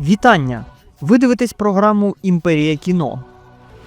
Вітання! Ви дивитесь програму Імперія кіно.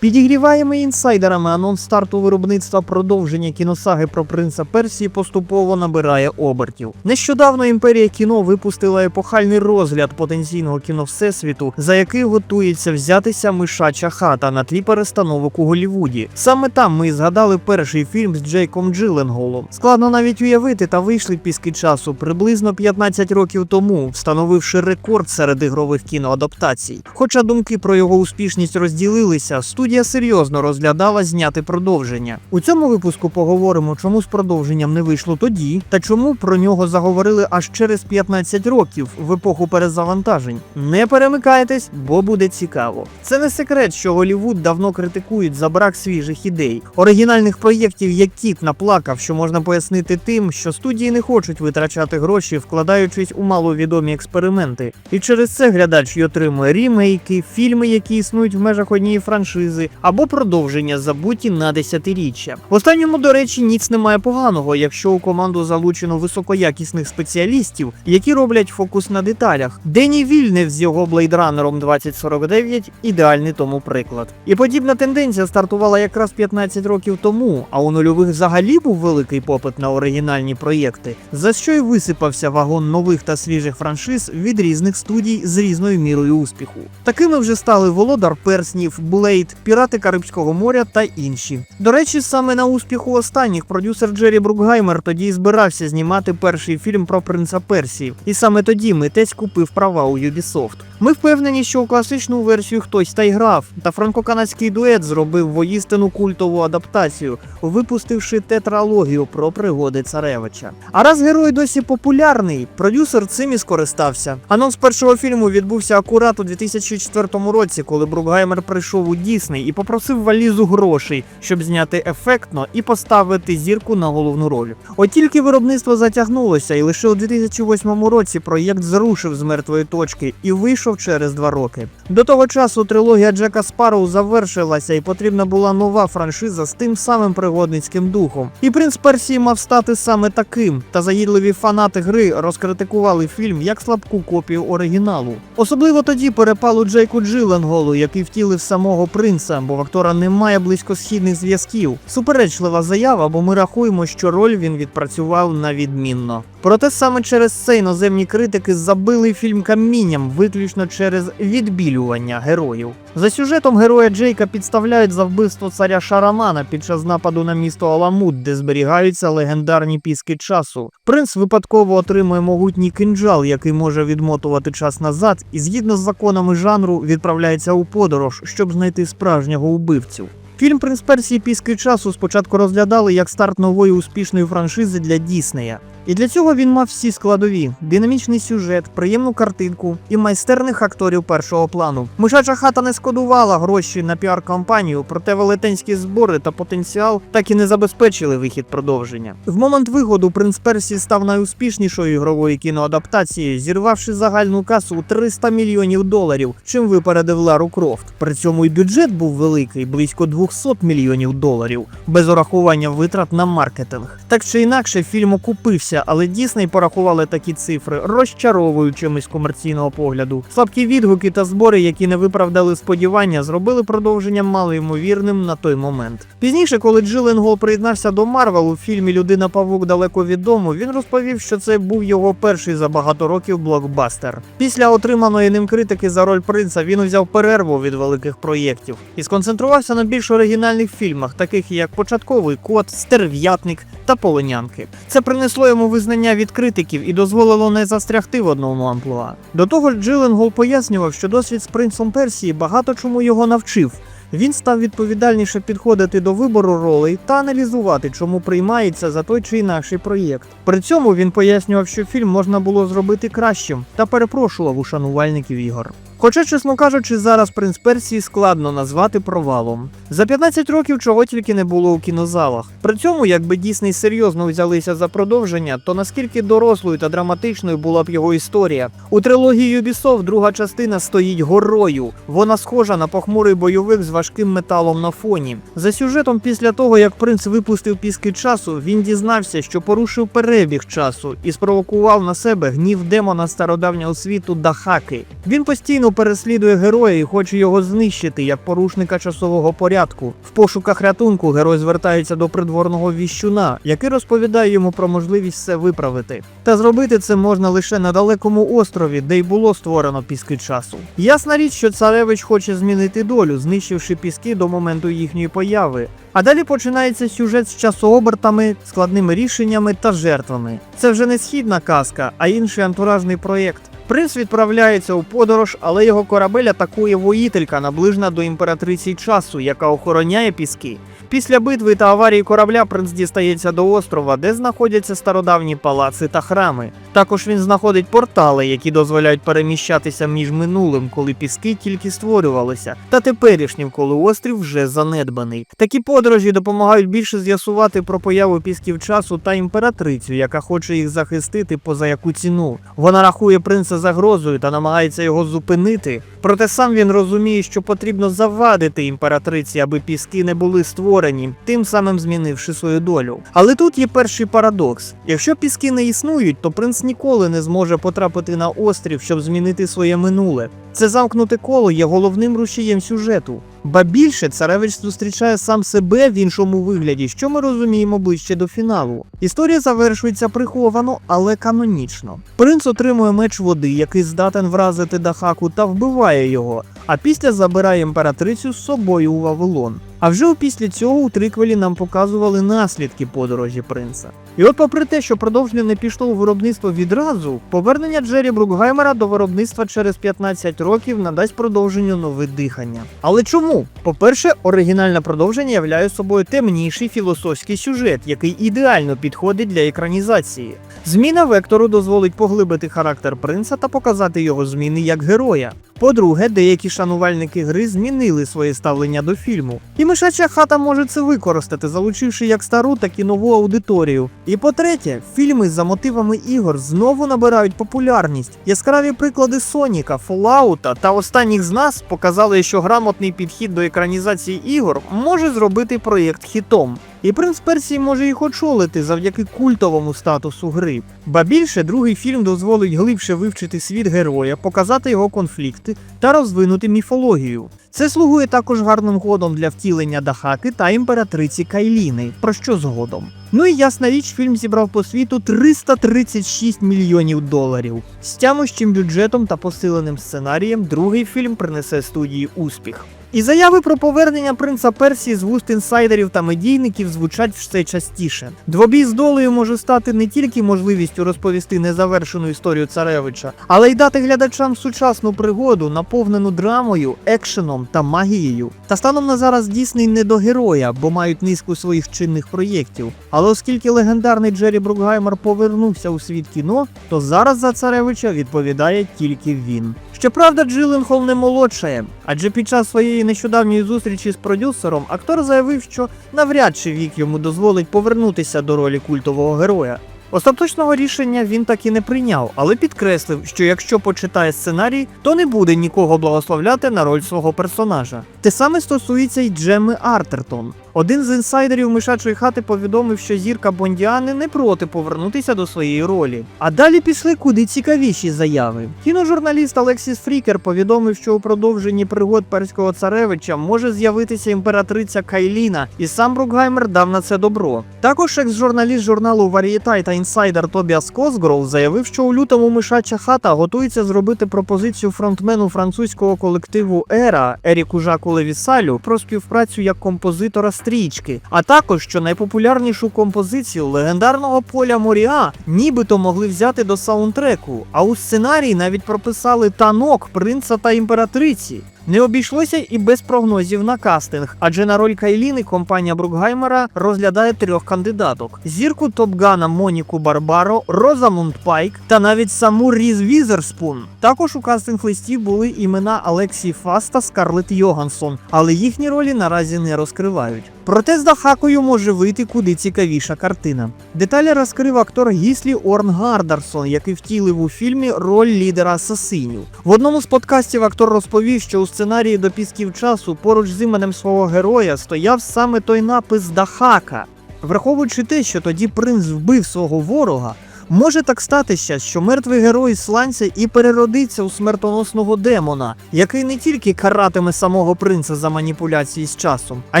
Підігріваємо інсайдерами анонс старту виробництва продовження кіносаги про принца Персії поступово набирає обертів. Нещодавно імперія кіно випустила епохальний розгляд потенційного кіно всесвіту, за який готується взятися мишача хата на тлі перестановок у Голлівуді. Саме там ми згадали перший фільм з Джейком Джилленголом. Складно навіть уявити, та вийшли піски часу приблизно 15 років тому, встановивши рекорд серед ігрових кіноадаптацій. Хоча думки про його успішність розділилися, студія серйозно розглядала зняти продовження. У цьому випуску поговоримо, чому з продовженням не вийшло тоді, та чому про нього заговорили аж через 15 років в епоху перезавантажень. Не перемикайтесь, бо буде цікаво. Це не секрет, що Голівуд давно критикують за брак свіжих ідей. Оригінальних проєктів як кіт наплакав, що можна пояснити тим, що студії не хочуть витрачати гроші, вкладаючись у маловідомі експерименти. І через це глядач й отримує рімейки, фільми, які існують в межах однієї франшизи, або продовження забуті на десятиріччя. В останньому, до речі, ніц немає поганого, якщо у команду залучено високоякісних спеціалістів, які роблять фокус на деталях. Дені Вільнев з його блейдранером 2049 ідеальний тому приклад. І подібна тенденція стартувала якраз 15 років тому, а у нульових взагалі був великий попит на оригінальні проєкти, за що й висипався вагон нових та свіжих франшиз від різних студій з різною мірою успіху. Такими вже стали Володар Перснів, Блейд, Пірати Карибського моря та інші. До речі, саме на успіху останніх продюсер Джері Брукгаймер тоді збирався знімати перший фільм про принца Персії, і саме тоді митець купив права у Ubisoft. Ми впевнені, що у класичну версію хтось та й грав, та франко-канадський дует зробив воїстину культову адаптацію, випустивши тетралогію про пригоди царевича. А раз герой досі популярний, продюсер цим і скористався. Анонс першого фільму відбувся акурат у 2004 році, коли Брукгаймер прийшов у Дісней і попросив валізу грошей, щоб зняти ефектно і поставити зірку на головну роль. От тільки виробництво затягнулося, і лише у 2008 році проєкт зрушив з мертвої точки і вийшов через два роки. До того часу трилогія Джека Спарроу завершилася, і потрібна була нова франшиза з тим самим пригодницьким духом. І принц Персії мав стати саме таким. Та заїдливі фанати гри розкритикували фільм як слабку копію оригіналу. Особливо тоді перепало Джейку Джилленголу, який втілив самого принца, бо в актора немає близькосхідних зв'язків. Суперечлива заява, бо ми рахуємо, що роль він відпрацював на відмінно. Проте саме через це іноземні критики забили фільм камінням виключно через відбілювання героїв. За сюжетом героя Джейка підставляють за вбивство царя Шарамана під час нападу на місто Аламут, де зберігаються легендарні піски часу. Принц випадково отримує могутній кинджал, який може відмотувати час назад, і згідно з законами жанру відправляється у подорож, щоб знайти справжнього убивцю. Фільм Принц Персії піски часу спочатку розглядали як старт нової успішної франшизи для Діснея. І для цього він мав всі складові: динамічний сюжет, приємну картинку і майстерних акторів першого плану. Мишача хата не скодувала гроші на піар-кампанію, проте велетенські збори та потенціал так і не забезпечили вихід продовження. В момент виходу Принц Персії став найуспішнішою ігровою кіноадаптацією, зірвавши загальну касу у 300 мільйонів доларів, чим випередив Лару Крофт. При цьому і бюджет був великий, близько 200 мільйонів доларів, без урахування витрат на маркетинг. Так чи інакше, фільм окупився, але Дісней порахували такі цифри, розчаровуючими з комерційного погляду. Слабкі відгуки та збори, які не виправдали сподівання, зробили продовження малоймовірним на той момент. Пізніше, коли Джилленгол приєднався до Марвел у фільмі Людина Павук далеко від дому, він розповів, що це був його перший за багато років блокбастер. Після отриманої ним критики за роль принца він узяв перерву від великих проєктів і сконцентрувався на більш оригінальних фільмах, таких як Початковий код, Стерв'ятник та Полонянки. Це принесло йому визнання від критиків і дозволило не застрягти в одному амплуа. До того ж, Джилленгол пояснював, що досвід з принцем Персії багато чому його навчив. Він став відповідальніше підходити до вибору ролей та аналізувати, чому приймається за той чи інакший проєкт. При цьому він пояснював, що фільм можна було зробити кращим та перепрошував у шанувальників ігор. Хоча, чесно кажучи, зараз принц Персії складно назвати провалом. За 15 років чого тільки не було у кінозалах. При цьому, якби Дісней серйозно взялися за продовження, то наскільки дорослою та драматичною була б його історія. У трилогії Ubisoft друга частина стоїть горою. Вона схожа на похмурий бойовик з важким металом на фоні. За сюжетом, після того як принц випустив піски часу, він дізнався, що порушив перебіг часу і спровокував на себе гнів демона стародавнього світу Дахаки. Він постійно переслідує героя і хоче його знищити як порушника часового порядку. В пошуках рятунку герой звертається до придворного віщуна, який розповідає йому про можливість все виправити. Та зробити це можна лише на далекому острові, де й було створено піски часу. Ясна річ, що царевич хоче змінити долю, знищивши піски до моменту їхньої появи. А далі починається сюжет з часообертами, складними рішеннями та жертвами. Це вже не східна казка, а інший антуражний проєкт. Принц відправляється у подорож, але його корабель атакує воїтелька, наближена до імператриці часу, яка охороняє піски. Після битви та аварії корабля принц дістається до острова, де знаходяться стародавні палаци та храми. Також він знаходить портали, які дозволяють переміщатися між минулим, коли піски тільки створювалися, та теперішнім, коли острів вже занедбаний. Такі подорожі допомагають більше з'ясувати про появу пісків часу та імператрицю, яка хоче їх захистити поза яку ціну. Вона рахує принца загрозою та намагається його зупинити. Проте сам він розуміє, що потрібно завадити імператриці, аби піски не були створені, тим самим змінивши свою долю. Але тут є перший парадокс: якщо піски не існують, то принц ніколи не зможе потрапити на острів, щоб змінити своє минуле. Це замкнуте коло є головним рушієм сюжету. Ба більше царевич зустрічає сам себе в іншому вигляді, що ми розуміємо ближче до фіналу. Історія завершується приховано, але канонічно. Принц отримує меч води, який здатен вразити Дахаку та вбиває його, а після забирає імператрицю з собою у Вавилон. А вже після цього у триквелі нам показували наслідки подорожі принца. І от, попри те, що продовження не пішло у виробництво відразу, повернення Джері Брукгаймера до виробництва через 15 років надасть продовженню нове дихання. Але чому? По-перше, оригінальне продовження являє собою темніший філософський сюжет, який ідеально підходить для екранізації. Зміна вектору дозволить поглибити характер принца та показати його зміни як героя. По-друге, деякі шанувальники гри змінили своє ставлення до фільму. І мишача хата може це використати, залучивши як стару, так і нову аудиторію. І по-третє, фільми за мотивами ігор знову набирають популярність. Яскраві приклади Соніка, Фоллаута та останніх з нас показали, що грамотний підхід до екранізації ігор може зробити проєкт хітом. І принц Персії може їх очолити завдяки культовому статусу гри. Ба більше другий фільм дозволить глибше вивчити світ героя, показати його конфлікти та розвинути міфологію. Це слугує також гарним ходом для втілення Дахаки та імператриці Кайліни, про що згодом. Ну і ясна річ, фільм зібрав по світу 336 мільйонів доларів. З тямущим бюджетом та посиленим сценарієм другий фільм принесе студії успіх. І заяви про повернення принца Персії з вуст інсайдерів та медійників звучать все частіше. Двобій з долею може стати не тільки можливістю розповісти незавершену історію царевича, але й дати глядачам сучасну пригоду, наповнену драмою, екшеном та магією. Та станом на зараз Дісней не до героя, бо мають низку своїх чинних проєктів. Але оскільки легендарний Джері Брукгаймер повернувся у світ кіно, то зараз за царевича відповідає тільки він. Щоправда, Джилленхол не молодшає, адже під час своєї нещодавньої зустрічі з продюсером актор заявив, що навряд чи вік йому дозволить повернутися до ролі культового героя. Остаточного рішення він так і не прийняв, але підкреслив, що якщо почитає сценарій, то не буде нікого благословляти на роль свого персонажа. Те саме стосується й Джеми Артертон. Один з інсайдерів мишачої хати повідомив, що зірка Бондіани не проти повернутися до своєї ролі. А далі пішли куди цікавіші заяви. Кіножурналіст Алексіс Фрікер повідомив, що у продовженні пригод перського царевича може з'явитися імператриця Кайліна, і сам Брукгаймер дав на це добро. Також екс-журналіст журналу Varieté та інсайдер Тобіас Косгров заявив, що у лютому мишача хата готується зробити пропозицію фронтмену французького колективу Ера Еріку Жаку Левісалю про співпрацю як композитора стрічки, а також що найпопулярнішу композицію легендарного поля Моріа нібито могли взяти до саундтреку, а у сценарії навіть прописали танок принца та імператриці. Не обійшлося і без прогнозів на кастинг, адже на роль Кайліни компанія Брукгаймера розглядає трьох кандидаток: зірку Топгана Моніку Барбаро, Розамунд Пайк та навіть саму Різ Візерспун. Також у кастинг-листі були імена Алексій Фаст та Скарлетт Йогансон, але їхні ролі наразі не розкривають. Проте з Дахакою може вийти куди цікавіша картина. Деталі розкрив актор Гіслі Орн Гардарсон, який втілив у фільмі роль лідера асасинів. В одному з подкастів актор розповів, що у сценарії до пісків часу поруч з іменем свого героя стояв саме той напис Дахака. Враховуючи те, що тоді принц вбив свого ворога, може так статися, що мертвий герой сланця і переродиться у смертоносного демона, який не тільки каратиме самого принца за маніпуляції з часом, а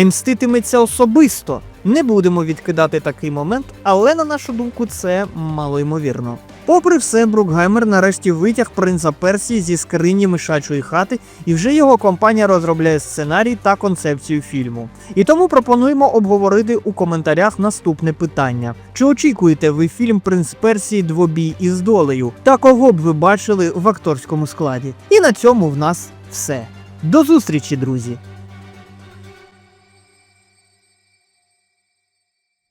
й мститиметься особисто. Не будемо відкидати такий момент, але на нашу думку, це малоймовірно. Попри все, Брукгаймер нарешті витяг принца Персії зі скрині мишачої хати, і вже його компанія розробляє сценарій та концепцію фільму. І тому пропонуємо обговорити у коментарях наступне питання: чи очікуєте ви фільм Принц Персії двобій із долею? Та кого б ви бачили в акторському складі? І на цьому в нас все. До зустрічі, друзі!